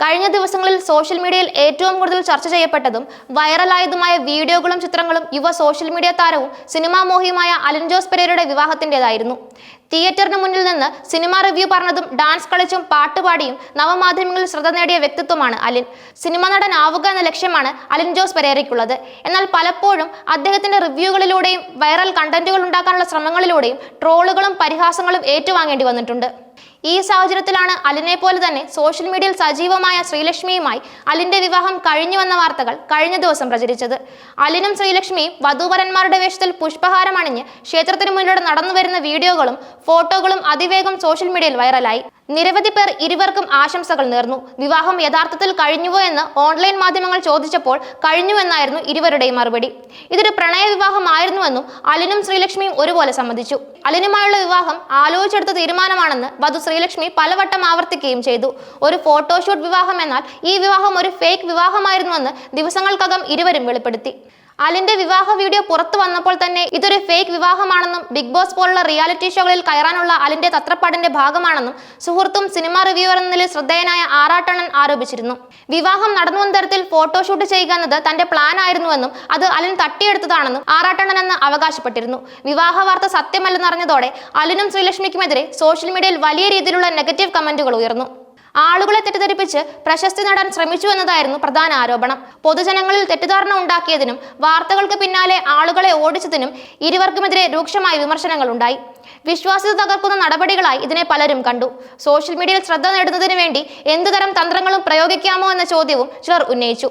കഴിഞ്ഞ ദിവസങ്ങളിൽ സോഷ്യൽ മീഡിയയിൽ ഏറ്റവും കൂടുതൽ ചർച്ച ചെയ്യപ്പെട്ടതും വൈറലായതുമായ വീഡിയോകളും ചിത്രങ്ങളും യുവ സോഷ്യൽ മീഡിയ താരവും സിനിമാ മോഹിയുമായ അലൻ ജോസ് പെരേരയുടെ വിവാഹത്തിന്റെതായിരുന്നു. തിയേറ്ററിന് മുന്നിൽ നിന്ന് സിനിമ റിവ്യൂ പറഞ്ഞതും ഡാൻസ് കളിച്ചും പാട്ടുപാടിയും നവമാധ്യമങ്ങളിൽ ശ്രദ്ധ നേടിയ വ്യക്തിത്വമാണ് അലിൻ. സിനിമ നടൻ ആവുക എന്ന ലക്ഷ്യമാണ് അലിൻ ജോസ് പെരേരയ്ക്കുള്ളത്. എന്നാൽ പലപ്പോഴും അദ്ദേഹത്തിന്റെ റിവ്യൂകളിലൂടെയും വൈറൽ കണ്ടന്റുകൾ ഉണ്ടാക്കാനുള്ള ശ്രമങ്ങളിലൂടെയും ട്രോളുകളും പരിഹാസങ്ങളും ഏറ്റുവാങ്ങേണ്ടി വന്നിട്ടുണ്ട്. ഈ സാഹചര്യത്തിലാണ് അലിനെ പോലെ തന്നെ സോഷ്യൽ മീഡിയയിൽ സജീവമായ ശ്രീലക്ഷ്മിയുമായി അലിന്റെ വിവാഹം കഴിഞ്ഞുവെന്ന വാർത്തകൾ കഴിഞ്ഞ ദിവസം പ്രചരിച്ചത്. അലിനും ശ്രീലക്ഷ്മിയും വധൂവരന്മാരുടെ വേഷത്തിൽ പുഷ്പഹാരം അണിഞ്ഞ് ക്ഷേത്രത്തിന് മുന്നിലൂടെ നടന്നു വരുന്ന വീഡിയോകളും ഫോട്ടോകളും അതിവേഗം സോഷ്യൽ മീഡിയയിൽ വൈറലായി. നിരവധി പേർ ഇരുവർക്കും ആശംസകൾ നേർന്നു. വിവാഹം യഥാർത്ഥത്തിൽ കഴിഞ്ഞുവോ എന്ന് ഓൺലൈൻ മാധ്യമങ്ങൾ ചോദിച്ചപ്പോൾ കഴിഞ്ഞുവെന്നായിരുന്നു ഇരുവരുടെയും മറുപടി. ഇതൊരു പ്രണയ വിവാഹമായിരുന്നുവെന്നും അലിനും ശ്രീലക്ഷ്മിയും ഒരുപോലെ സമ്മതിച്ചു. അലിനുമായുള്ള വിവാഹം ആലോചിച്ചെടുത്ത തീരുമാനമാണെന്ന് വധു ശ്രീലക്ഷ്മി പലവട്ടം ആവർത്തിക്കുകയും ചെയ്തു. ഒരു ഫോട്ടോഷൂട്ട് വിവാഹം എന്നാൽ ഈ വിവാഹം ഒരു ഫേക്ക് വിവാഹമായിരുന്നുവെന്ന് ദിവസങ്ങൾക്കകം ഇരുവരും വെളിപ്പെടുത്തി. അലിന്റെ വിവാഹ വീഡിയോ പുറത്തു വന്നപ്പോൾ തന്നെ ഇതൊരു ഫേക്ക് വിവാഹമാണെന്നും ബിഗ് ബോസ് പോലുള്ള റിയാലിറ്റി ഷോകളിൽ കയറാനുള്ള അലിന്റെ തത്രപ്പാടിന്റെ ഭാഗമാണെന്നും സുഹൃത്തും സിനിമാ റിവ്യൂവർ എന്ന നിലയിൽ ശ്രദ്ധേയനായ ആറാട്ടണ്ണൻ ആരോപിച്ചിരുന്നു. വിവാഹം നടന്നുവെന്ന തരത്തിൽ ഫോട്ടോഷൂട്ട് ചെയ്യുക എന്നത് തന്റെ പ്ലാൻ ആയിരുന്നുവെന്നും അത് അലിൻ തട്ടിയെടുത്തതാണെന്നും ആറാട്ടണ്ണൻ എന്ന് അവകാശപ്പെട്ടിരുന്നു. വിവാഹ വാർത്ത സത്യമല്ലെന്നറിഞ്ഞതോടെ അലിനും ശ്രീലക്ഷ്മിക്കുമെതിരെ സോഷ്യൽ മീഡിയയിൽ വലിയ രീതിയിലുള്ള നെഗറ്റീവ് കമന്റുകൾ ഉയർന്നു. ആളുകളെ തെറ്റിദ്ധരിപ്പിച്ച് പ്രശസ്തി നേടാൻ ശ്രമിച്ചു എന്നതായിരുന്നു പ്രധാന ആരോപണം. പൊതുജനങ്ങളിൽ തെറ്റിദ്ധാരണ ഉണ്ടാക്കിയതിനും വാർത്തകൾക്ക് പിന്നാലെ ആളുകളെ ഓടിച്ചതിനും ഇരുവർക്കുമെതിരെ രൂക്ഷമായ വിമർശനങ്ങൾ ഉണ്ടായി. വിശ്വാസ്യത തകർക്കുന്ന നടപടികളായി ഇതിനെ പലരും കണ്ടു. സോഷ്യൽ മീഡിയയിൽ ശ്രദ്ധ നേടുന്നതിന് വേണ്ടി എന്തുതരം തന്ത്രങ്ങളും പ്രയോഗിക്കാമോ എന്ന ചോദ്യവും ചിലർ ഉന്നയിച്ചു.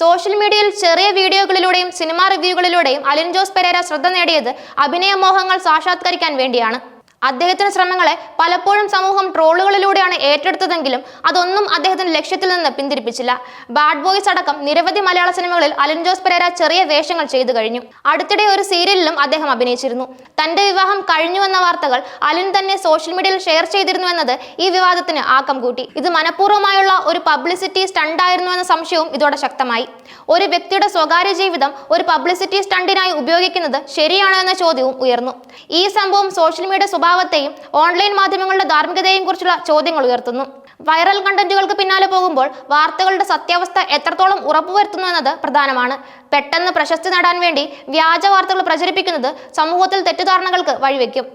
സോഷ്യൽ മീഡിയയിൽ ചെറിയ വീഡിയോകളിലൂടെയും സിനിമാ റിവ്യൂകളിലൂടെയും അലിൻ ജോസ് പെരേര ശ്രദ്ധ നേടിയത് അഭിനയ മോഹങ്ങൾ സാക്ഷാത്കരിക്കാൻ വേണ്ടിയാണ്. അദ്ദേഹത്തിന്റെ ശ്രമങ്ങളെ പലപ്പോഴും സമൂഹം ട്രോളുകളിലൂടെയാണ് ഏറ്റെടുത്തതെങ്കിലും അതൊന്നും അദ്ദേഹത്തിന്റെ ലക്ഷ്യത്തിൽ നിന്ന് പിന്തിരിപ്പിച്ചില്ല. ബാഡ് ബോയ്സ് അടക്കം നിരവധി മലയാള സിനിമകളിൽ അലിൻ ജോസ് പെരേര ചെറിയ വേഷങ്ങൾ ചെയ്തു കഴിഞ്ഞു. അടുത്തിടെ ഒരു സീരിയലിലും അദ്ദേഹം അഭിനയിച്ചിരുന്നു. തന്റെ വിവാഹം കഴിഞ്ഞുവെന്ന വാർത്തകൾ അലിൻ തന്നെ സോഷ്യൽ മീഡിയയിൽ ഷെയർ ചെയ്തിരുന്നു എന്നത് ഈ വിവാദത്തിന് ആക്കം കൂട്ടി. ഇത് മനഃപൂർവമായുള്ള ഒരു പബ്ലിസിറ്റി സ്റ്റണ്ടായിരുന്നു എന്ന സംശയവും ഇതോടെ ശക്തമായി. ഒരു വ്യക്തിയുടെ സ്വകാര്യ ജീവിതം ഒരു പബ്ലിസിറ്റി സ്റ്റണ്ടിനായി ഉപയോഗിക്കുന്നത് ശരിയാണോ എന്ന ചോദ്യവും ഉയർന്നു. ഈ സംഭവം സോഷ്യൽ മീഡിയ സ്വഭാവത്തെയും ഓൺലൈൻ മാധ്യമങ്ങളുടെ ധാർമ്മികതയെയും കുറിച്ചുള്ള ചോദ്യങ്ങൾ ഉയർത്തുന്നു. വൈറൽ കണ്ടന്റുകൾക്ക് പിന്നാലെ പോകുമ്പോൾ വാർത്തകളുടെ സത്യാവസ്ഥ എത്രത്തോളം ഉറപ്പുവരുത്തുന്നു എന്നത് പ്രധാനമാണ്. പെട്ടെന്ന് പ്രശസ്തി നേടാൻ വേണ്ടി വ്യാജ വാർത്തകൾ പ്രചരിപ്പിക്കുന്നത് സമൂഹത്തിൽ തെറ്റിദ്ധാരണകൾക്ക് വഴിവെക്കും.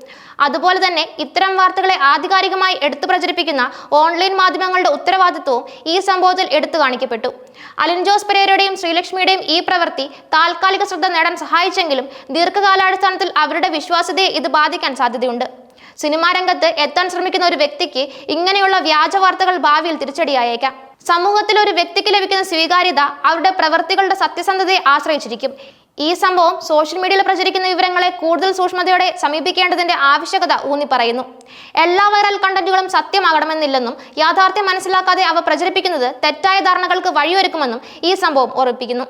അതുപോലെ തന്നെ ഇത്തരം വാർത്തകളെ ആധികാരികമായി എടുത്തു പ്രചരിപ്പിക്കുന്ന ഓൺലൈൻ മാധ്യമങ്ങളുടെ ഉത്തരവാദിത്വവും ഈ സംഭവത്തിൽ എടുത്തു കാണിക്കപ്പെട്ടു. അലിൻ ജോസ് പെരേരയുടെയും ശ്രീലക്ഷ്മിയുടെയും ഈ പ്രവൃത്തി താൽക്കാലിക ശ്രദ്ധ നേടാൻ സഹായിച്ചെങ്കിലും ദീർഘകാലാടിസ്ഥാനത്തിൽ അവരുടെ വിശ്വാസ്യതയെ ഇത് ബാധിക്കാൻ സാധ്യതയുണ്ട്. സിനിമാ രംഗത്ത് എത്താൻ ശ്രമിക്കുന്ന ഒരു വ്യക്തിക്ക് ഇങ്ങനെയുള്ള വ്യാജ വാർത്തകൾ ഭാവിയിൽ തിരിച്ചടിയായേക്കാം. സമൂഹത്തിൽ ഒരു വ്യക്തിക്ക് ലഭിക്കുന്ന സ്വീകാര്യത അവരുടെ പ്രവൃത്തികളുടെ സത്യസന്ധതയെ ആശ്രയിച്ചിരിക്കും. ഈ സംഭവം സോഷ്യൽ മീഡിയയിൽ പ്രചരിക്കുന്ന വിവരങ്ങളെ കൂടുതൽ സൂക്ഷ്മതയോടെ സമീപിക്കേണ്ടതിന്റെ ആവശ്യകത ഊന്നി പറയുന്നു എല്ലാ വൈറൽ കണ്ടന്റുകളും സത്യമാകണമെന്നില്ലെന്നും യാഥാർത്ഥ്യം മനസ്സിലാക്കാതെ അവ പ്രചരിപ്പിക്കുന്നത് തെറ്റായ ധാരണകൾക്ക് വഴിയൊരുക്കുമെന്നും ഈ സംഭവം ഓർമ്മിപ്പിക്കുന്നു.